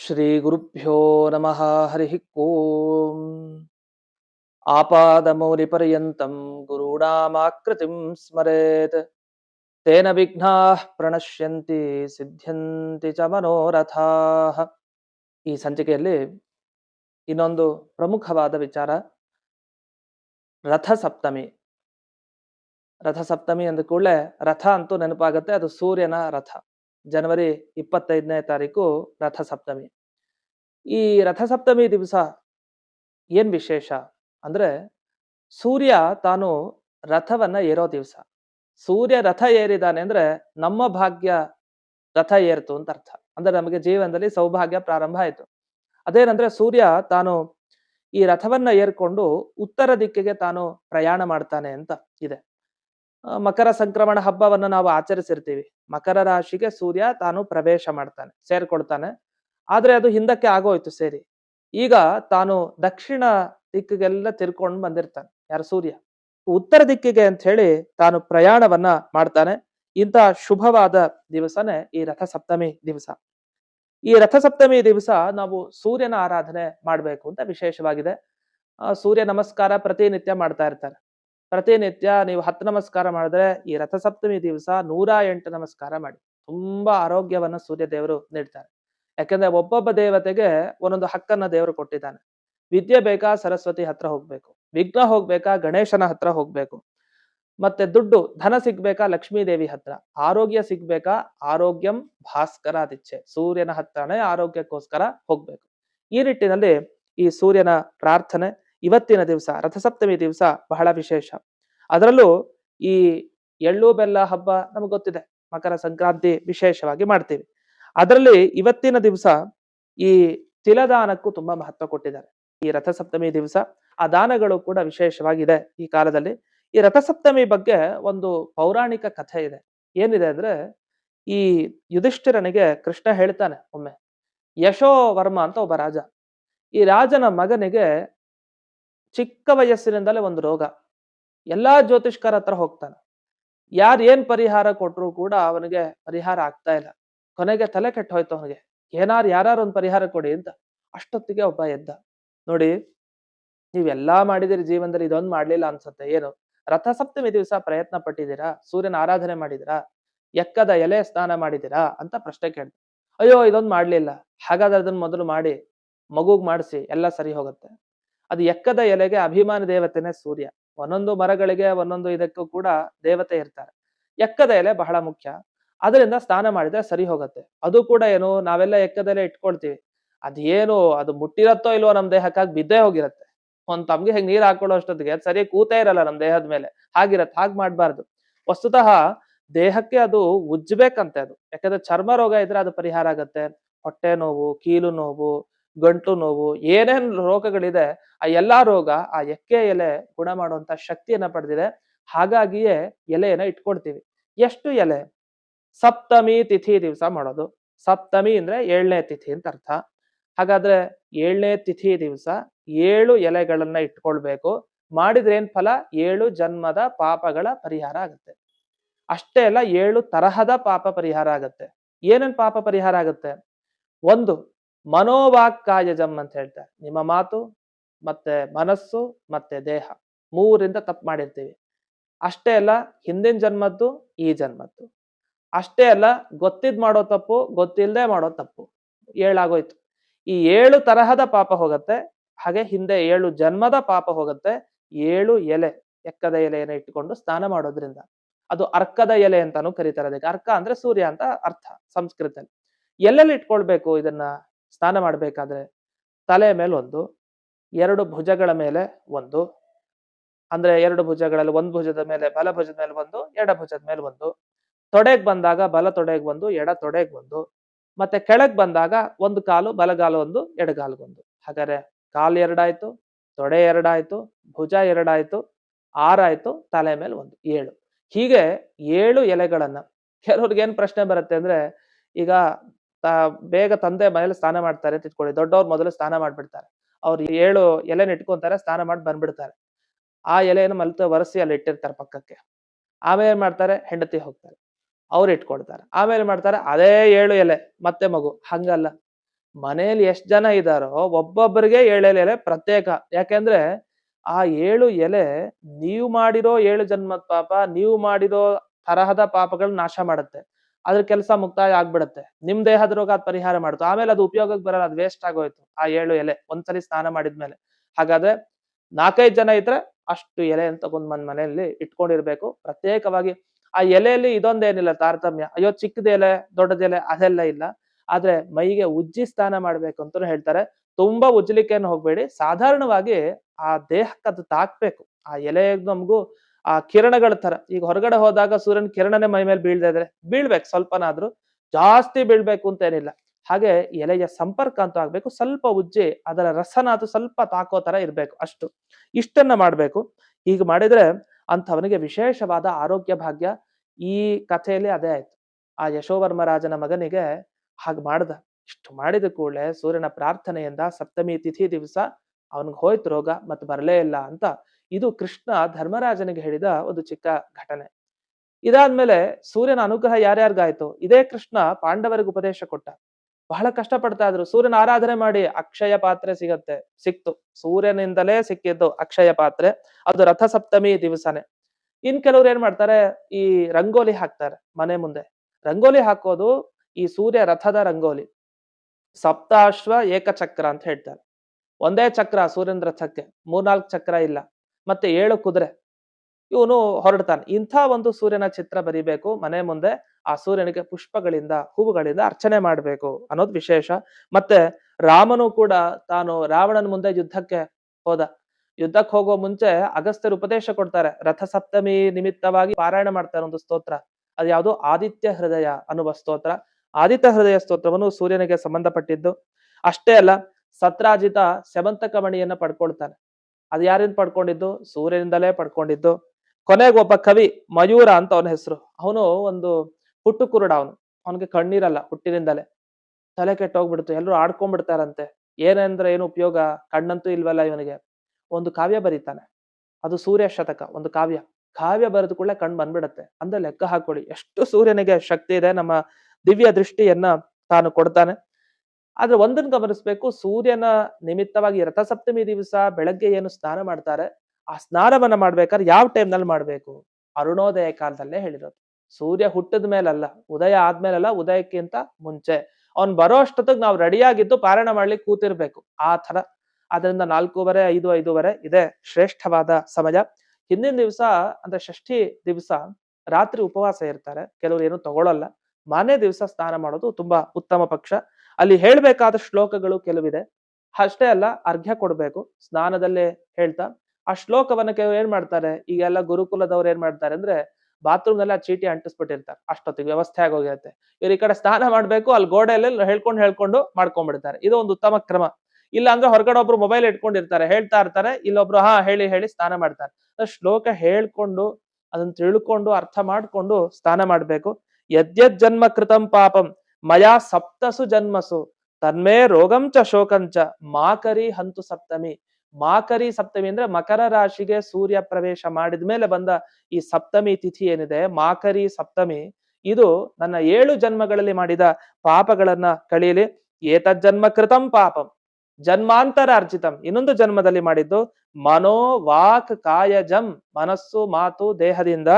ಶ್ರೀಗುರುಭ್ಯೋ ನಮಃ, ಹರಿ ಓಂ. ಆಪಾದಮೌಲಿಪರ್ಯಂತಂ ಗುರುಡಾಮಕೃತಿ ಸ್ಮರೆತ್. ತೇನ ವಿಘ್ನಾ ಪ್ರಣಶ್ಯಂತಿ ಸಿದ್ಧ್ಯಂತಿ ಚ ಮನೋರಥಾ. ಈ ಸಂಚಿಕೆಯಲ್ಲಿ ಇನ್ನೊಂದು ಪ್ರಮುಖವಾದ ವಿಚಾರ, ರಥಸಪ್ತಮಿ. ರಥಸಪ್ತಮಿ ಅಂದ ಕೂಡಲೇ ರಥ ಅಂತೂ ನೆನಪಾಗುತ್ತೆ, ಅದು ಸೂರ್ಯನ ರಥ. ಜನವರಿ ಇಪ್ಪತ್ತೈದನೇ ತಾರೀಕು ರಥಸಪ್ತಮಿ. ಈ ರಥಸಪ್ತಮಿ ದಿವಸ ಏನ್ ವಿಶೇಷ ಅಂದ್ರೆ ಸೂರ್ಯ ತಾನು ರಥವನ್ನ ಏರೋ ದಿವಸ. ಸೂರ್ಯ ರಥ ಏರಿದಾನೆ ಅಂದ್ರೆ ನಮ್ಮ ಭಾಗ್ಯ ರಥ ಏರ್ತು ಅಂತ ಅರ್ಥ. ಅಂದ್ರೆ ನಮಗೆ ಜೀವನದಲ್ಲಿ ಸೌಭಾಗ್ಯ ಪ್ರಾರಂಭ ಆಯಿತು. ಅದೇನಂದ್ರೆ ಸೂರ್ಯ ತಾನು ಈ ರಥವನ್ನ ಏರ್ಕೊಂಡು ಉತ್ತರ ದಿಕ್ಕಿಗೆ ತಾನು ಪ್ರಯಾಣ ಮಾಡ್ತಾನೆ ಅಂತ ಇದೆ. ಮಕರ ಸಂಕ್ರಮಣ ಹಬ್ಬವನ್ನ ನಾವು ಆಚರಿಸಿರ್ತೀವಿ. ಮಕರ ರಾಶಿಗೆ ಸೂರ್ಯ ತಾನು ಪ್ರವೇಶ ಮಾಡ್ತಾನೆ, ಸೇರ್ಕೊಳ್ತಾನೆ. ಆದ್ರೆ ಅದು ಹಿಂದಕ್ಕೆ ಆಗೋಯ್ತು ಸೇರಿ. ಈಗ ತಾನು ದಕ್ಷಿಣ ದಿಕ್ಕಿಗೆಲ್ಲ ತಿರ್ಕೊಂಡು ಬಂದಿರ್ತಾನೆ, ಯಾರು ಸೂರ್ಯ? ಉತ್ತರ ದಿಕ್ಕಿಗೆ ಅಂತ ಹೇಳಿ ತಾನು ಪ್ರಯಾಣವನ್ನ ಮಾಡ್ತಾನೆ. ಇಂತಹ ಶುಭವಾದ ದಿವಸನೇ ಈ ರಥಸಪ್ತಮಿ ದಿವಸ. ಈ ರಥಸಪ್ತಮಿ ದಿವಸ ನಾವು ಸೂರ್ಯನ ಆರಾಧನೆ ಮಾಡಬೇಕು ಅಂತ ವಿಶೇಷವಾಗಿದೆ. ಸೂರ್ಯ ನಮಸ್ಕಾರ ಪ್ರತಿನಿತ್ಯ ಮಾಡ್ತಾ ಇರ್ತಾರೆ. ಪ್ರತಿನಿತ್ಯ ನೀವು ಹತ್ತು ನಮಸ್ಕಾರ ಮಾಡಿದ್ರೆ ಈ ರಥಸಪ್ತಮಿ ದಿವಸ ನೂರ ಎಂಟು ನಮಸ್ಕಾರ ಮಾಡಿ. ತುಂಬಾ ಆರೋಗ್ಯವನ್ನು ಸೂರ್ಯ ದೇವರು ನೀಡ್ತಾರೆ. ಯಾಕಂದ್ರೆ ಒಬ್ಬೊಬ್ಬ ದೇವತೆಗೆ ಒಂದೊಂದು ಹಕ್ಕನ್ನ ದೇವರು ಕೊಟ್ಟಿದ್ದಾನೆ. ವಿದ್ಯೆ ಬೇಕಾ ಸರಸ್ವತಿ ಹತ್ರ ಹೋಗ್ಬೇಕು. ವಿಘ್ನ ಹೋಗ್ಬೇಕಾ ಗಣೇಶನ ಹತ್ರ ಹೋಗ್ಬೇಕು. ಮತ್ತೆ ದುಡ್ಡು, ಧನ ಸಿಗ್ಬೇಕಾ ಲಕ್ಷ್ಮೀ ದೇವಿ ಹತ್ರ. ಆರೋಗ್ಯ ಸಿಗ್ಬೇಕಾ ಆರೋಗ್ಯಂ ಭಾಸ್ಕರ ದಿಚ್ಛೆ ಸೂರ್ಯನ ಹತ್ರನೇ ಆರೋಗ್ಯಕ್ಕೋಸ್ಕರ ಹೋಗ್ಬೇಕು. ಈ ನಿಟ್ಟಿನಲ್ಲಿ ಈ ಸೂರ್ಯನ ಪ್ರಾರ್ಥನೆ ಇವತ್ತಿನ ದಿವಸ ರಥಸಪ್ತಮಿ ದಿವಸ ಬಹಳ ವಿಶೇಷ. ಅದರಲ್ಲೂ ಈ ಎಳ್ಳು, ಬೆಲ್ಲ, ಹಬ್ಬ ನಮಗೆ ಗೊತ್ತಿದೆ. ಮಕರ ಸಂಕ್ರಾಂತಿ ವಿಶೇಷವಾಗಿ ಮಾಡ್ತೀವಿ. ಅದರಲ್ಲಿ ಇವತ್ತಿನ ದಿವಸ ಈ ತಿಲದಾನಕ್ಕೂ ತುಂಬಾ ಮಹತ್ವ ಕೊಟ್ಟಿದ್ದಾರೆ. ಈ ರಥಸಪ್ತಮಿ ದಿವಸ, ಆ ದಾನಗಳು ಕೂಡ ವಿಶೇಷವಾಗಿದೆ ಈ ಕಾಲದಲ್ಲಿ. ಈ ರಥಸಪ್ತಮಿ ಬಗ್ಗೆ ಒಂದು ಪೌರಾಣಿಕ ಕಥೆ ಇದೆ. ಏನಿದೆ ಅಂದ್ರೆ, ಈ ಯುಧಿಷ್ಠಿರನಿಗೆ ಕೃಷ್ಣ ಹೇಳ್ತಾನೆ ಒಮ್ಮೆ, ಯಶೋವರ್ಮ ಅಂತ ಒಬ್ಬ ರಾಜ. ಈ ರಾಜನ ಮಗನಿಗೆ ಚಿಕ್ಕ ವಯಸ್ಸಿನಿಂದಲೇ ಒಂದು ರೋಗ. ಎಲ್ಲಾ ಜ್ಯೋತಿಷ್ಕರ ಹತ್ರ ಹೋಗ್ತಾನೆ. ಯಾರು ಏನ್ ಪರಿಹಾರ ಕೊಟ್ರು ಕೂಡ ಅವನಿಗೆ ಪರಿಹಾರ ಆಗ್ತಾ ಇಲ್ಲ. ಕೊನೆಗೆ ತಲೆ ಕೆಟ್ಟ ಹೋಯ್ತು ಅವನಿಗೆ. ಏನಾರು ಯಾರು ಒಂದು ಪರಿಹಾರ ಕೊಡಿ ಅಂತ ಅಷ್ಟೊತ್ತಿಗೆ ಒಬ್ಬ ಎದ್ದ. ನೋಡಿ, ನೀವೆಲ್ಲಾ ಮಾಡಿದಿರಿ ಜೀವನದಲ್ಲಿ ಇದೊಂದು ಮಾಡ್ಲಿಲ್ಲ ಅನ್ಸುತ್ತೆ. ಏನು? ರಥಸಪ್ತಮಿ ದಿವಸ ಪ್ರಯತ್ನ ಪಟ್ಟಿದ್ದೀರಾ? ಸೂರ್ಯನ ಆರಾಧನೆ ಮಾಡಿದಿರಾ ಎಕ್ಕದ ಎಲೆ ಸ್ನಾನ ಮಾಡಿದಿರಾ ಅಂತ ಪ್ರಶ್ನೆ ಕೇಳ್ದ. ಅಯ್ಯೋ, ಇದೊಂದು ಮಾಡ್ಲಿಲ್ಲ. ಹಾಗಾದ್ರೆ ಅದನ್ನ ಮೊದಲು ಮಾಡಿ, ಮಗುಗ್ ಮಾಡಿಸಿ, ಎಲ್ಲ ಸರಿ ಹೋಗುತ್ತೆ. ಅದು ಎಕ್ಕದ ಎಲೆಗೆ ಅಭಿಮಾನ ದೇವತೆನೇ ಸೂರ್ಯ. ಒಂದೊಂದು ಮರಗಳಿಗೆ ಒಂದೊಂದು ಇದಕ್ಕೂ ಕೂಡ ದೇವತೆ ಇರ್ತಾರೆ. ಎಕ್ಕದ ಎಲೆ ಬಹಳ ಮುಖ್ಯ. ಅದರಿಂದ ಸ್ನಾನ ಮಾಡಿದ್ರೆ ಸರಿ ಹೋಗುತ್ತೆ. ಅದು ಕೂಡ ಏನು, ನಾವೆಲ್ಲ ಎಕ್ಕದ ಎಲೆ ಇಟ್ಕೊಳ್ತೀವಿ. ಅದೇನು ಅದು ಮುಟ್ಟಿರತ್ತೋ ಇಲ್ವೋ ನಮ್ ದೇಹಕ್ಕಾಗಿ ಬಿದ್ದೇ ಹೋಗಿರತ್ತೆ. ಒಂದ್ ತಮ್ಗೆ ಹೆಂಗ್ ನೀರ್ ಹಾಕೊಳ್ಳೋ ಅಷ್ಟೊತ್ತಿಗೆ, ಅದ್ ಸರಿ ಕೂತೇ ಇರಲ್ಲ ನಮ್ ದೇಹದ ಮೇಲೆ. ಹಾಗಿರತ್ತೆ, ಹಾಗೆ ಮಾಡ್ಬಾರ್ದು. ವಸ್ತುತಃ ದೇಹಕ್ಕೆ ಅದು ಉಜ್ಬೇಕಂತೆ ಅದು. ಯಾಕಂದ್ರೆ ಚರ್ಮ ರೋಗ ಇದ್ರೆ ಅದು ಪರಿಹಾರ ಆಗತ್ತೆ. ಹೊಟ್ಟೆ ನೋವು, ಕೀಲು ನೋವು ಗಂಟು ನೋವು, ಏನೇನ್ ರೋಗಗಳಿದೆ, ಆ ಎಲ್ಲಾ ರೋಗ ಆ ಎಕ್ಕೆ ಎಲೆ ಗುಣ ಮಾಡುವಂತ ಶಕ್ತಿಯನ್ನ ಪಡೆದಿದೆ. ಹಾಗಾಗಿಯೇ ಎಲೆಯನ್ನ ಇಟ್ಕೊಳ್ತೀವಿ. ಎಷ್ಟು ಎಲೆ? ಸಪ್ತಮಿ ತಿಥಿ ದಿವಸ ಮಾಡೋದು. ಸಪ್ತಮಿ ಅಂದ್ರೆ ಏಳನೇ ತಿಥಿ ಅಂತ ಅರ್ಥ. ಹಾಗಾದ್ರೆ ಏಳನೇ ತಿಥಿ ದಿವಸ ಏಳು ಎಲೆಗಳನ್ನ ಇಟ್ಕೊಳ್ಬೇಕು. ಮಾಡಿದ್ರೆ ಏನ್ ಫಲ? ಏಳು ಜನ್ಮದ ಪಾಪಗಳ ಪರಿಹಾರ ಆಗುತ್ತೆ. ಅಷ್ಟೇ ಅಲ್ಲ, ಏಳು ತರಹದ ಪಾಪ ಪರಿಹಾರ ಆಗುತ್ತೆ. ಏನೇನ್ ಪಾಪ ಪರಿಹಾರ ಆಗುತ್ತೆ? ಒಂದು ಮನೋವಾಕ್ಕಾಯಜಂ ಅಂತ ಹೇಳ್ತಾರೆ. ನಿಮ್ಮ ಮಾತು, ಮತ್ತೆ ಮನಸ್ಸು, ಮತ್ತೆ ದೇಹ. ಮೂರಿಂದ ತಪ್ಪು ಮಾಡಿರ್ತೀವಿ. ಅಷ್ಟೇ ಅಲ್ಲ, ಹಿಂದಿನ ಜನ್ಮದ್ದು, ಈ ಜನ್ಮದ್ದು. ಅಷ್ಟೇ ಅಲ್ಲ, ಗೊತ್ತಿದ್ ಮಾಡೋ ತಪ್ಪು ಗೊತ್ತಿಲ್ಲದೆ ಮಾಡೋ ತಪ್ಪು. ಏಳಾಗೋಯ್ತು. ಈ ಏಳು ತರಹದ ಪಾಪ ಹೋಗತ್ತೆ. ಹಾಗೆ ಹಿಂದೆ ಏಳು ಜನ್ಮದ ಪಾಪ ಹೋಗತ್ತೆ. ಏಳು ಎಲೆ, ಎಕ್ಕದ ಎಲೆಯನ್ನು ಇಟ್ಟುಕೊಂಡು ಸ್ನಾನ ಮಾಡೋದ್ರಿಂದ. ಅದು ಅರ್ಕದ ಎಲೆ ಅಂತಾನು ಕರೀತಾರೆ ಅದಕ್ಕೆ. ಅರ್ಕ ಅಂದ್ರೆ ಸೂರ್ಯ ಅಂತ ಅರ್ಥ, ಸಂಸ್ಕೃತದಲ್ಲಿ. ಎಲ್ಲೆಲ್ಲಿ ಇಟ್ಕೊಳ್ಬೇಕು ಇದನ್ನ? ಸ್ನಾನ ಮಾಡಬೇಕಾದ್ರೆ ತಲೆ ಮೇಲೆ ಒಂದು, ಎರಡು ಭುಜಗಳ ಮೇಲೆ ಒಂದು, ಅಂದ್ರೆ ಎರಡು ಭುಜಗಳಲ್ಲಿ ಒಂದು ಭುಜದ ಮೇಲೆ ಬಲ ಭುಜದ ಮೇಲೆ ಒಂದು, ಎಡ ಭುಜದ ಮೇಲೆ ಒಂದು. ತೊಡೆಗೆ ಬಂದಾಗ ಬಲ ತೊಡೆಗೆ ಒಂದು, ಎಡ ತೊಡೆಗೆ ಒಂದು. ಮತ್ತೆ ಕೆಳಗ್ ಬಂದಾಗ ಒಂದು ಕಾಲು, ಬಲಗಾಲು ಒಂದು ಎಡಗಾಲ್ಗೊಂದು ಹಾಗಾದ್ರೆ ಕಾಲು ಎರಡಾಯ್ತು, ತೊಡೆ ಎರಡಾಯ್ತು, ಭುಜ ಎರಡಾಯ್ತು ಆರಾಯ್ತು ತಲೆ ಮೇಲೆ ಒಂದು, ಏಳು. ಹೀಗೆ ಏಳು ಎಲೆಗಳನ್ನ ಕೆಲವ್ರಿಗೆ ಏನ್ ಪ್ರಶ್ನೆ ಬರುತ್ತೆ ಅಂದ್ರೆ ಈಗ ಬೇಗ ತಂದೆ ಮನೇಲಿ ಸ್ನಾನ ಮಾಡ್ತಾರೆ ಅಂತ ಇಟ್ಕೊಳ್ಳಿ. ದೊಡ್ಡವ್ರು ಮೊದಲು ಸ್ನಾನ ಮಾಡ್ಬಿಡ್ತಾರೆ. ಅವ್ರು ಏಳು ಎಲೆನ ಇಟ್ಕೊಂತಾರೆ, ಸ್ನಾನ ಮಾಡಿ ಬಂದ್ಬಿಡ್ತಾರೆ. ಆ ಎಲೆಯನ್ನು ಮಲ್ತ ಒರೆಸಿ ಅಲ್ಲಿ ಇಟ್ಟಿರ್ತಾರೆ ಪಕ್ಕಕ್ಕೆ. ಆಮೇಲೆ ಏನ್ ಮಾಡ್ತಾರೆ? ಹೆಂಡತಿ ಹೋಗ್ತಾರೆ. ಅವ್ರು ಇಟ್ಕೊಳ್ತಾರೆ. ಆಮೇಲೆ ಮಾಡ್ತಾರೆ? ಅದೇ ಏಳು ಎಲೆ, ಮತ್ತೆ ಮಗು. ಹಂಗಲ್ಲ. ಮನೆಯಲ್ಲಿ ಎಷ್ಟ್ ಜನ ಇದ್ದಾರೋ ಒಬ್ಬೊಬ್ಬರಿಗೆ ಏಳು ಎಲೆ ಪ್ರತ್ಯೇಕ. ಯಾಕೆಂದ್ರೆ ಆ ಏಳು ಎಲೆ ನೀವು ಮಾಡಿರೋ ಏಳು ಜನ್ಮದ ಪಾಪ, ನೀವು ಮಾಡಿರೋ ತರಹದ ಪಾಪಗಳನ್ನ ನಾಶ ಮಾಡುತ್ತೆ. ಅದ್ರ ಕೆಲಸ ಮುಕ್ತಾಯ ಆಗ್ಬಿಡುತ್ತೆ. ನಿಮ್ ದೇಹದ ರೋಗ ಅದ್ ಪರಿಹಾರ ಮಾಡುತ್ತೆ ಆಮೇಲೆ ಅದು ಉಪಯೋಗಕ್ಕೆ ಬರಲ್ಲ, ಅದು ವೇಸ್ಟ್ ಆಗೋಯ್ತು ಆ ಏಳು ಎಲೆ ಒಂದ್ಸಲಿ ಸ್ನಾನ ಮಾಡಿದ್ಮೇಲೆ. ಹಾಗಾದ್ರೆ ನಾಲ್ಕೈದು ಜನ ಇದ್ರೆ ಅಷ್ಟು ಎಲೆ ತಗೊಂಡ್ ಬಂದ್ ಮನೆಯಲ್ಲಿ ಇಟ್ಕೊಂಡಿರ್ಬೇಕು. ಪ್ರತ್ಯೇಕವಾಗಿ ಆ ಎಲೆಯಲ್ಲಿ ಇದೊಂದೇನಿಲ್ಲ ತಾರತಮ್ಯ. ಅಯ್ಯೋ, ಚಿಕ್ಕದ ಎಲೆ, ದೊಡ್ಡದ ಎಲೆ ಅದೆಲ್ಲ ಇಲ್ಲ. ಆದ್ರೆ ಮೈಗೆ ಉಜ್ಜಿ ಸ್ನಾನ ಮಾಡ್ಬೇಕು ಅಂತ ಹೇಳ್ತಾರೆ. ತುಂಬಾ ಉಜ್ಲಿಕ್ಕೆ ಹೋಗ್ಬೇಡಿ. ಸಾಧಾರಣವಾಗಿ ಆ ದೇಹಕ್ಕೆ ಅದು ತಾಕ್ಬೇಕು. ಆ ಎಲೆ ನಮಗೂ ಆ ಕಿರಣಗಳ ತರ ಈಗ ಹೊರಗಡೆ ಹೋದಾಗ ಸೂರ್ಯನ ಕಿರಣನೇ ಮೈ ಮೇಲೆ ಬೀಳ್ತಾ ಇದ್ರೆ ಬೀಳ್ಬೇಕು, ಸ್ವಲ್ಪನಾದ್ರೂ. ಜಾಸ್ತಿ ಬೀಳ್ಬೇಕು ಅಂತ ಏನಿಲ್ಲ. ಹಾಗೆ ಎಲೆಯ ಸಂಪರ್ಕ ಅಂತೂ ಆಗ್ಬೇಕು, ಸ್ವಲ್ಪ ಉಜ್ಜಿ ಅದರ ರಸನಾದ್ರು ಸ್ವಲ್ಪ ತಾಕೋ ತರ ಇರ್ಬೇಕು ಅಷ್ಟು. ಇಷ್ಟನ್ನ ಮಾಡ್ಬೇಕು. ಈಗ ಮಾಡಿದ್ರೆ ಅಂಥವನಿಗೆ ವಿಶೇಷವಾದ ಆರೋಗ್ಯ ಭಾಗ್ಯ ಈ ಕಥೆಯಲ್ಲಿ ಅದೇ ಆಯ್ತು. ಆ ಯಶೋವರ್ಮ ರಾಜನ ಮಗನಿಗೆ ಹಾಗೆ ಮಾಡ್ದ. ಇಷ್ಟು ಮಾಡಿದ ಕೂಡಲೇ ಸೂರ್ಯನ ಪ್ರಾರ್ಥನೆಯಿಂದ ಸಪ್ತಮಿ ತಿಥಿ ದಿವಸ ಅವನಿಗೆ ಹೋಯ್ತು ರೋಗ ಮತ್ತೆ ಬರಲೇ ಇಲ್ಲ ಅಂತ ಇದು ಕೃಷ್ಣ ಧರ್ಮರಾಜನಿಗೆ ಹೇಳಿದ ಒಂದು ಚಿಕ್ಕ ಘಟನೆ. ಇದಾದ್ಮೇಲೆ ಸೂರ್ಯನ ಅನುಗ್ರಹ ಯಾರ್ಯಾರಿಗಾಯ್ತು? ಇದೇ ಕೃಷ್ಣ ಪಾಂಡವರಿಗೆ ಉಪದೇಶ ಕೊಟ್ಟ. ಬಹಳ ಕಷ್ಟ ಪಡ್ತಾ ಇದ್ರು. ಸೂರ್ಯನ ಆರಾಧನೆ ಮಾಡಿ ಅಕ್ಷಯ ಪಾತ್ರೆ ಸಿಗತ್ತೆ, ಸಿಕ್ತು. ಸೂರ್ಯನಿಂದಲೇ ಸಿಕ್ಕಿದ್ದು ಅಕ್ಷಯ ಪಾತ್ರೆ. ಅದು ರಥಸಪ್ತಮಿ ದಿವಸನೆ. ಇನ್ ಕೆಲವ್ರು ಏನ್ ಮಾಡ್ತಾರೆ? ಈ ರಂಗೋಲಿ ಹಾಕ್ತಾರೆ ಮನೆ ಮುಂದೆ. ರಂಗೋಲಿ ಹಾಕೋದು ಈ ಸೂರ್ಯ ರಥದ ರಂಗೋಲಿ. ಸಪ್ತಾಶ್ವ ಏಕಚಕ್ರ ಅಂತ ಹೇಳ್ತಾರೆ. ಒಂದೇ ಚಕ್ರ ಸೂರ್ಯನ ರಥಕ್ಕೆ. ಮೂರ್ನಾಲ್ಕು ಚಕ್ರ ಇಲ್ಲ. ಮತ್ತೆ ಏಳು ಕುದುರೆ. ಇವನು ಹೊರಡ್ತಾನೆ. ಇಂಥ ಒಂದು ಸೂರ್ಯನ ಚಿತ್ರ ಬರಿಬೇಕು. ಮನೆ ಮುಂದೆ ಆ ಸೂರ್ಯನಿಗೆ ಪುಷ್ಪಗಳಿಂದ, ಹೂವುಗಳಿಂದ ಅರ್ಚನೆ ಮಾಡಬೇಕು ಅನ್ನೋದು ವಿಶೇಷ. ಮತ್ತೆ ರಾಮನು ಕೂಡ ತಾನು ರಾವಣನ ಮುಂದೆ ಯುದ್ಧಕ್ಕೆ ಹೋದ. ಯುದ್ಧಕ್ಕೆ ಹೋಗೋ ಮುಂಚೆ ಅಗಸ್ತ್ಯರು ಉಪದೇಶ ಕೊಡ್ತಾರೆ. ರಥ ಸಪ್ತಮಿ ನಿಮಿತ್ತವಾಗಿ ಪಾರಾಯಣ ಮಾಡ್ತಾರೆ ಒಂದು ಸ್ತೋತ್ರ. ಅದು ಯಾವುದು ಆದಿತ್ಯ ಹೃದಯ ಅನ್ನುವ ಸ್ತೋತ್ರ. ಆದಿತ್ಯ ಹೃದಯ ಸ್ತೋತ್ರವನ್ನು ಸೂರ್ಯನಿಗೆ ಸಂಬಂಧಪಟ್ಟಿದ್ದು. ಅಷ್ಟೇ ಅಲ್ಲ, ಸತ್ರಾಜಿತ ಸೆವಂತಕ ಮಣಿಯನ್ನ ಪಡ್ಕೊಳ್ತಾನೆ. ಅದು ಯಾರಿಂದ ಪಡ್ಕೊಂಡಿದ್ದು? ಸೂರ್ಯನಿಂದಲೇ ಪಡ್ಕೊಂಡಿದ್ದು. ಕೊನೆಗೆ ಒಬ್ಬ ಕವಿ ಮಯೂರ ಅಂತ ಅವನ ಹೆಸರು. ಅವನು ಒಂದು ಹುಟ್ಟು ಕುರುಡ ಅವನು. ಅವನಿಗೆ ಕಣ್ಣೀರಲ್ಲ ಹುಟ್ಟಿನಿಂದಲೇ. ತಲೆ ಕೆಟ್ಟೋಗ್ಬಿಡ್ತು. ಎಲ್ಲರೂ ಆಡ್ಕೊಂಡ್ಬಿಡ್ತಾರಂತೆ. ಏನಂದ್ರೆ ಏನು ಉಪಯೋಗ? ಕಣ್ಣಂತೂ ಇಲ್ವಲ್ಲ ಇವನಿಗೆ. ಒಂದು ಕಾವ್ಯ ಬರೀತಾನೆ. ಅದು ಸೂರ್ಯ ಶತಕ, ಒಂದು ಕಾವ್ಯ. ಕಾವ್ಯ ಬರೆದ ಕೂಡಲೇ ಕಣ್ಣು ಬಂದ್ಬಿಡತ್ತೆ. ಅಂದ್ರೆ ಲೆಕ್ಕ ಹಾಕೊಳ್ಳಿ ಎಷ್ಟು ಸೂರ್ಯನಿಗೆ ಶಕ್ತಿ ಇದೆ, ನಮ್ಮ ದಿವ್ಯ ದೃಷ್ಟಿಯನ್ನ ತಾನು ಕೊಡ್ತಾನೆ. ಆದ್ರೆ ಒಂದನ್ನು ಗಮನಿಸ್ಬೇಕು, ಸೂರ್ಯನ ನಿಮಿತ್ತವಾಗಿ ರಥಸಪ್ತಮಿ ದಿವಸ ಬೆಳಗ್ಗೆ ಏನು ಸ್ನಾನ ಮಾಡ್ತಾರೆ, ಆ ಸ್ನಾನವನ್ನ ಮಾಡ್ಬೇಕಾದ್ರೆ ಯಾವ ಟೈಮ್ನಲ್ಲಿ ಮಾಡ್ಬೇಕು? ಅರುಣೋದಯ ಕಾಲದಲ್ಲೇ ಹೇಳಿರೋದು. ಸೂರ್ಯ ಹುಟ್ಟಿದ ಮೇಲಲ್ಲ, ಉದಯ ಆದ್ಮೇಲಲ್ಲ, ಉದಯಕ್ಕಿಂತ ಮುಂಚೆ. ಅವ್ನ್ ಬರೋ ಅಷ್ಟೊತ್ತಿಗೆ ನಾವು ರೆಡಿಯಾಗಿದ್ದು ಪಾರಾಯಣ ಮಾಡ್ಲಿಕ್ಕೆ ಕೂತಿರ್ಬೇಕು. ಆ ತರ ಅದರಿಂದ ನಾಲ್ಕೂವರೆ, ಐದು, ಐದೂವರೆ ಇದೆ ಶ್ರೇಷ್ಠವಾದ ಸಮಯ. ಹಿಂದಿನ ದಿವಸ, ಅಂದ್ರೆ ಷಷ್ಠಿ ದಿವಸ, ರಾತ್ರಿ ಉಪವಾಸ ಇರ್ತಾರೆ. ಕೆಲವರು ಏನು ತಗೊಳ್ಳಲ್ಲ ಮಾನೇ ದಿವಸ ಸ್ನಾನ ಮಾಡೋದು ತುಂಬಾ ಉತ್ತಮ ಪಕ್ಷ. ಅಲ್ಲಿ ಹೇಳ್ಬೇಕಾದ ಶ್ಲೋಕಗಳು ಕೆಲವಿದೆ. ಅಷ್ಟೇ ಅಲ್ಲ, ಅರ್ಘ್ಯ ಕೊಡ್ಬೇಕು. ಸ್ನಾನದಲ್ಲೇ ಹೇಳ್ತಾ, ಆ ಶ್ಲೋಕವನ್ನ ಕೆಲವ್ರು ಏನ್ ಮಾಡ್ತಾರೆ? ಈಗೆಲ್ಲ ಗುರುಕುಲದವ್ರು ಏನ್ ಮಾಡ್ತಾರೆ ಅಂದ್ರೆ ಬಾತ್ರೂಮ್ನಲ್ಲಿ ಆ ಚೀಟಿ ಅಂಟಿಸ್ಬಿಟ್ಟಿರ್ತಾರೆ. ಅಷ್ಟೊತ್ತಿಗೆ ವ್ಯವಸ್ಥೆ ಆಗೋಗಿರುತ್ತೆ ಇವ್ರ ಈ ಕಡೆ ಸ್ನಾನ ಮಾಡ್ಬೇಕು, ಅಲ್ಲಿ ಗೋಡೆಯಲ್ಲಿ ಹೇಳ್ಕೊಂಡು ಹೇಳ್ಕೊಂಡು ಮಾಡ್ಕೊಂಡ್ಬಿಡ್ತಾರೆ. ಇದು ಒಂದು ಉತ್ತಮ ಕ್ರಮ. ಇಲ್ಲ ಅಂದ್ರೆ ಹೊರಗಡೆ ಒಬ್ರು ಮೊಬೈಲ್ ಇಟ್ಕೊಂಡಿರ್ತಾರೆ, ಹೇಳ್ತಾ ಇರ್ತಾರೆ, ಇಲ್ಲೊಬ್ರು ಹಾ ಹೇಳಿ ಹೇಳಿ ಸ್ನಾನ ಮಾಡ್ತಾರೆ. ಶ್ಲೋಕ ಹೇಳ್ಕೊಂಡು, ಅದನ್ನ ತಿಳ್ಕೊಂಡು, ಅರ್ಥ ಮಾಡ್ಕೊಂಡು ಸ್ನಾನ ಮಾಡ್ಬೇಕು. ಯದ್ಯದ್ ಜನ್ಮ ಕೃತಂ ಪಾಪಂ. ಮಯಾ ಸಪ್ತಸು ಜನ್ಮಸು, ತನ್ಮೇ ರೋಗಂ ಚ ಶೋಕಂಚ ಮಾಕರಿ ಹಂತು ಸಪ್ತಮಿ. ಮಾಕರಿ ಸಪ್ತಮಿ ಅಂದ್ರೆ ಮಕರ ರಾಶಿಗೆ ಸೂರ್ಯ ಪ್ರವೇಶ ಮಾಡಿದ ಮೇಲೆ ಬಂದ ಈ ಸಪ್ತಮಿ ತಿಥಿ ಏನಿದೆ? ಮಾಕರಿ ಸಪ್ತಮಿ. ಇದು ನನ್ನ ಏಳು ಜನ್ಮಗಳಲ್ಲಿ ಮಾಡಿದ ಪಾಪಗಳನ್ನ ಕಳೀಲಿ. ಏತಜ್ಜನ್ಮ ಕೃತಂ ಪಾಪಂ ಜನ್ಮಾಂತರ ಅರ್ಜಿತಂ ಇನ್ನೊಂದು ಜನ್ಮದಲ್ಲಿ ಮಾಡಿದ್ದು ಮನೋ ವಾಕ್ ಕಾಯಜಂ, ಮನಸ್ಸು ಮಾತು ದೇಹದಿಂದ.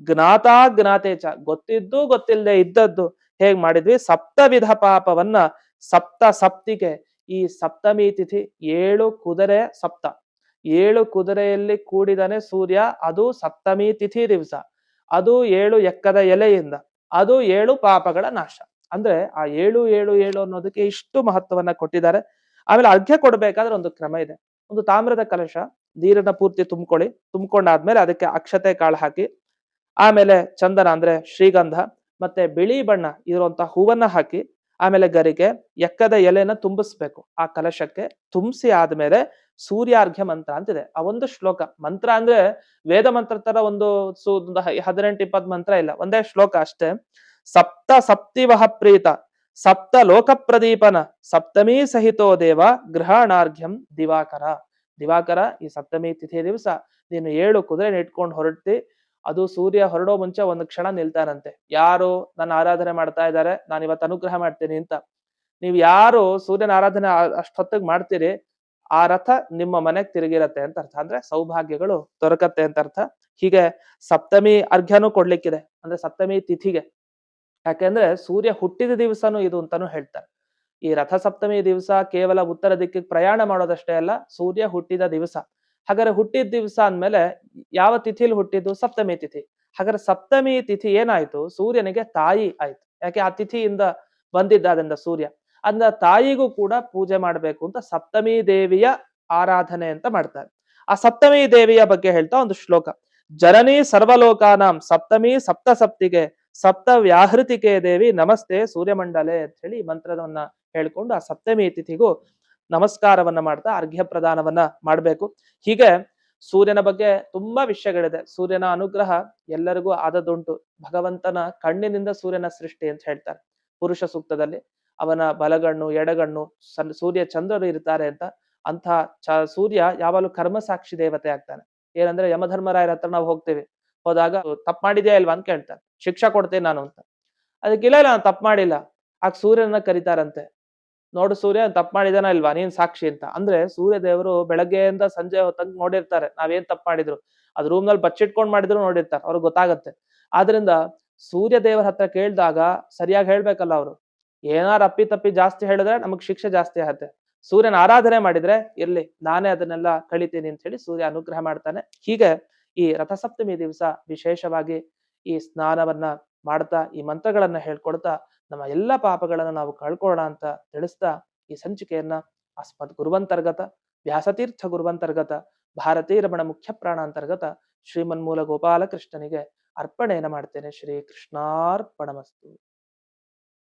ಜ್ಞಾತಾಜ್ಞಾತೇಚ ಗೊತ್ತಿದ್ದು ಗೊತ್ತಿಲ್ಲದೆ ಇದ್ದದ್ದು. ಹೇಗ್ ಮಾಡಿದ್ವಿ? ಸಪ್ತವಿಧ ಪಾಪವನ್ನ ಸಪ್ತ ಸಪ್ತಿಗೆ, ಈ ಸಪ್ತಮಿ ತಿಥಿ ಏಳು ಕುದುರೆ ಸಪ್ತ. ಏಳು ಕುದುರೆಯಲ್ಲಿ ಕೂಡಿದನೆ ಸೂರ್ಯ, ಅದು ಸಪ್ತಮಿ ತಿಥಿ ದಿವಸ. ಅದು ಏಳು ಎಕ್ಕದ ಎಲೆಯಿಂದ, ಅದು ಏಳು ಪಾಪಗಳ ನಾಶ. ಅಂದ್ರೆ ಆ ಏಳು ಏಳು ಏಳು ಅನ್ನೋದಕ್ಕೆ ಇಷ್ಟು ಮಹತ್ವವನ್ನ ಕೊಟ್ಟಿದ್ದಾರೆ. ಆಮೇಲೆ ಅರ್ಘ್ಯ ಕೊಡ್ಬೇಕಾದ್ರೆ ಒಂದು ಕ್ರಮ ಇದೆ. ಒಂದು ತಾಮ್ರದ ಕಲಶ, ನೀರನ್ನ ಪೂರ್ತಿ ತುಂಬ್ಕೊಳ್ಳಿ. ತುಂಬ್ಕೊಂಡಾದ್ಮೇಲೆ ಅದಕ್ಕೆ ಅಕ್ಷತೆ ಕಾಳು ಹಾಕಿ, ಆಮೇಲೆ ಚಂದನ ಅಂದ್ರೆ ಶ್ರೀಗಂಧ ಮತ್ತೆ ಬಿಳಿ ಬಣ್ಣ ಇರುವಂತ ಹೂವನ್ನ ಹಾಕಿ ಆಮೇಲೆ ಗರಿಗೆ ಎಕ್ಕದ ಎಲೆನ ತುಂಬಿಸ್ಬೇಕು. ಆ ಕಲಶಕ್ಕೆ ತುಂಬಿಸಿ ಆದ್ಮೇಲೆ ಸೂರ್ಯಾರ್ಘ್ಯ ಮಂತ್ರ ಅಂತಿದೆ. ಆ ಒಂದು ಶ್ಲೋಕ, ಮಂತ್ರ ಅಂದ್ರೆ ವೇದ ಮಂತ್ರ ತರ ಒಂದು ಸು ಹದಿನೆಂಟು ಇಪ್ಪತ್ ಮಂತ್ರ ಇಲ್ಲ, ಒಂದೇ ಶ್ಲೋಕ ಅಷ್ಟೇ. ಸಪ್ತ ಸಪ್ತಿವಹ ಪ್ರೀತ, ಸಪ್ತ ಲೋಕ ಪ್ರದೀಪನ, ಸಪ್ತಮಿ ಸಹಿತೋ ದೇವ ಗ್ರಹಣಾರ್ಘ್ಯಂ ದಿವಾಕರ. ದಿವಾಕರ ಈ ಸಪ್ತಮಿ ತಿಥಿ ದಿವಸ ನೀನು ಏಳು ಕುದುರೆ ಇಟ್ಕೊಂಡು ಹೊರಟಿ ಅದು ಸೂರ್ಯ ಹೊರಡೋ ಮುಂಚೆ ಒಂದು ಕ್ಷಣ ನಿಲ್ತಾರಂತೆ. ಯಾರು ನನ್ನ ಆರಾಧನೆ ಮಾಡ್ತಾ ಇದ್ದಾರೆ, ನಾನು ಇವತ್ತು ಅನುಗ್ರಹ ಮಾಡ್ತೀನಿ ಅಂತ. ನೀವು ಯಾರು ಸೂರ್ಯನ ಆರಾಧನೆ ಅಷ್ಟೊತ್ತಿಗೆ ಮಾಡ್ತೀರಿ, ಆ ರಥ ನಿಮ್ಮ ಮನೆಗೆ ತಿರುಗಿರತ್ತೆ ಅಂತ ಅರ್ಥ. ಅಂದ್ರೆ ಸೌಭಾಗ್ಯಗಳು ದೊರಕತ್ತೆ ಅಂತ ಅರ್ಥ. ಹೀಗೆ ಸಪ್ತಮಿ ಅರ್ಘ್ಯನೂ ಕೊಡ್ಲಿಕ್ಕಿದೆ. ಅಂದ್ರೆ ಸಪ್ತಮಿ ತಿಥಿಗೆ. ಯಾಕೆಂದ್ರೆ ಸೂರ್ಯ ಹುಟ್ಟಿದ ದಿವಸನೂ ಇದು ಅಂತಾನು ಹೇಳ್ತಾರೆ. ಈ ರಥ ಸಪ್ತಮಿ ದಿವಸ ಕೇವಲ ಉತ್ತರ ದಿಕ್ಕಿಗೆ ಪ್ರಯಾಣ ಮಾಡೋದಷ್ಟೇ ಅಲ್ಲ, ಸೂರ್ಯ ಹುಟ್ಟಿದ ದಿವಸ. ಹಾಗಾದ್ರೆ ಹುಟ್ಟಿದ ದಿವಸ ಅಂದ್ಮೇಲೆ ಯಾವ ತಿಥಿಲಿ ಹುಟ್ಟಿದ್ದು? ಸಪ್ತಮಿ ತಿಥಿ. ಹಾಗಾದ್ರೆ ಸಪ್ತಮಿ ತಿಥಿ ಏನಾಯ್ತು? ಸೂರ್ಯನಿಗೆ ತಾಯಿ ಆಯ್ತು. ಯಾಕೆ? ಆ ತಿಥಿಯಿಂದ ಬಂದಿದ್ದಾದ್ರಿಂದ ಸೂರ್ಯ. ಅಂದ ತಾಯಿಗೂ ಕೂಡ ಪೂಜೆ ಮಾಡಬೇಕು ಅಂತ ಸಪ್ತಮಿ ದೇವಿಯ ಆರಾಧನೆ ಅಂತ ಮಾಡ್ತಾರೆ. ಆ ಸಪ್ತಮಿ ದೇವಿಯ ಬಗ್ಗೆ ಹೇಳ್ತಾ ಒಂದು ಶ್ಲೋಕ. ಜನನಿ ಸರ್ವಲೋಕಾನಾಂ ಸಪ್ತಮಿ ಸಪ್ತ ಸಪ್ತಿಗೆ ಸಪ್ತ ವ್ಯಾಹೃತಿಕೆ ದೇವಿ ನಮಸ್ತೆ ಸೂರ್ಯಮಂಡಲೆ ಅಂತ ಹೇಳಿ ಮಂತ್ರವನ್ನ ಹೇಳ್ಕೊಂಡು ಆ ಸಪ್ತಮಿ ತಿಥಿಗೂ ನಮಸ್ಕಾರವನ್ನ ಮಾಡ್ತಾ ಅರ್ಘ್ಯ ಪ್ರದಾನವನ್ನ ಮಾಡ್ಬೇಕು. ಹೀಗೆ ಸೂರ್ಯನ ಬಗ್ಗೆ ತುಂಬಾ ವಿಷಯಗಳಿದೆ. ಸೂರ್ಯನ ಅನುಗ್ರಹ ಎಲ್ಲರಿಗೂ ಆದದ್ದುಂಟು. ಭಗವಂತನ ಕಣ್ಣಿನಿಂದ ಸೂರ್ಯನ ಸೃಷ್ಟಿ ಅಂತ ಹೇಳ್ತಾರೆ. ಪುರುಷ ಸೂಕ್ತದಲ್ಲಿ ಅವನ ಬಲಗಣ್ಣು, ಎಡಗಣ್ಣು ಸೂರ್ಯ ಚಂದ್ರರು ಇರ್ತಾರೆ ಅಂತ ಅಂತ ಸೂರ್ಯ ಯಾವಾಗಲೂ ಕರ್ಮ ಸಾಕ್ಷಿ ದೇವತೆ ಆಗ್ತಾನೆ. ಏನಂದ್ರೆ ಯಮಧರ್ಮರಾಯರ ಹತ್ರ ನಾವು ಹೋಗ್ತೇವೆ. ಹೋದಾಗ ತಪ್ಪು ಮಾಡಿದ್ಯಾ ಇಲ್ವಾ? ಅಂತ ಕೇಳ್ತಾರೆ. ಶಿಕ್ಷಾ ಕೊಡ್ತೇನೆ ನಾನು ಅಂತ. ಅದಕ್ಕಿಲ್ಲ, ಇಲ್ಲ, ನಾನು ತಪ್ಪು ಮಾಡಿಲ್ಲ. ಆಗ ಸೂರ್ಯನ ಕರೀತಾರಂತೆ. ನೋಡು ಸೂರ್ಯ ತಪ್ಪು ಮಾಡಿದಾನ ಇಲ್ವಾ? ನೀನ್ ಸಾಕ್ಷಿ ಅಂತ. ಅಂದ್ರೆ ಸೂರ್ಯ ದೇವರು ಬೆಳಗ್ಗೆಯಿಂದ ಸಂಜೆ ಹೊತ್ತಂಗ್ ನೋಡಿರ್ತಾರೆ. ನಾವೇನ್ ತಪ್ಪು ಮಾಡಿದ್ರು? ಅದು ರೂಮ್ನಲ್ಲಿ ಬಚ್ಚಿಟ್ಕೊಂಡ್ ಮಾಡಿದ್ರು ನೋಡಿರ್ತಾರೆ. ಅವ್ರಿಗೆ ಗೊತ್ತಾಗತ್ತೆ. ಆದ್ರಿಂದ ಸೂರ್ಯ ದೇವರ ಹತ್ರ ಕೇಳಿದಾಗ ಸರಿಯಾಗಿ ಹೇಳ್ಬೇಕಲ್ಲ ಅವರು. ಏನಾರು ಅಪ್ಪಿ ತಪ್ಪಿ ಜಾಸ್ತಿ ಹೇಳಿದ್ರೆ ನಮಗ್ ಶಿಕ್ಷೆ ಜಾಸ್ತಿ ಆಗತ್ತೆ. ಸೂರ್ಯನ ಆರಾಧನೆ ಮಾಡಿದ್ರೆ ಇರ್ಲಿ, ನಾನೇ ಅದನ್ನೆಲ್ಲ ಕಳಿತೀನಿ ಅಂತ ಹೇಳಿ ಸೂರ್ಯ ಅನುಗ್ರಹ ಮಾಡ್ತಾನೆ. ಹೀಗೆ ಈ ರಥಸಪ್ತಮಿ ದಿವಸ ವಿಶೇಷವಾಗಿ ಈ ಸ್ನಾನವನ್ನ ಮಾಡ್ತಾ ಈ ಮಂತ್ರಗಳನ್ನ ಹೇಳ್ಕೊಡ್ತಾ ನಮ್ಮ ಎಲ್ಲ ಪಾಪಗಳನ್ನು ನಾವು ಕಳ್ಕೊಳ್ಳೋಣ ಅಂತ ತಿಳಿಸ್ತಾ ಈ ಸಂಚಿಕೆಯನ್ನ ಅಸ್ಮತ್ ಗುರುವಂತರ್ಗತ, ವ್ಯಾಸತೀರ್ಥ ಗುರುವಂತರ್ಗತ, ಭಾರತೀ ರಮಣ ಮುಖ್ಯ ಪ್ರಾಣ ಅಂತರ್ಗತ ಶ್ರೀಮನ್ಮೂಲ ಗೋಪಾಲಕೃಷ್ಣನಿಗೆ ಅರ್ಪಣೆಯನ್ನ ಮಾಡ್ತೇನೆ. ಶ್ರೀ ಕೃಷ್ಣಾರ್ಪಣಮಸ್ತು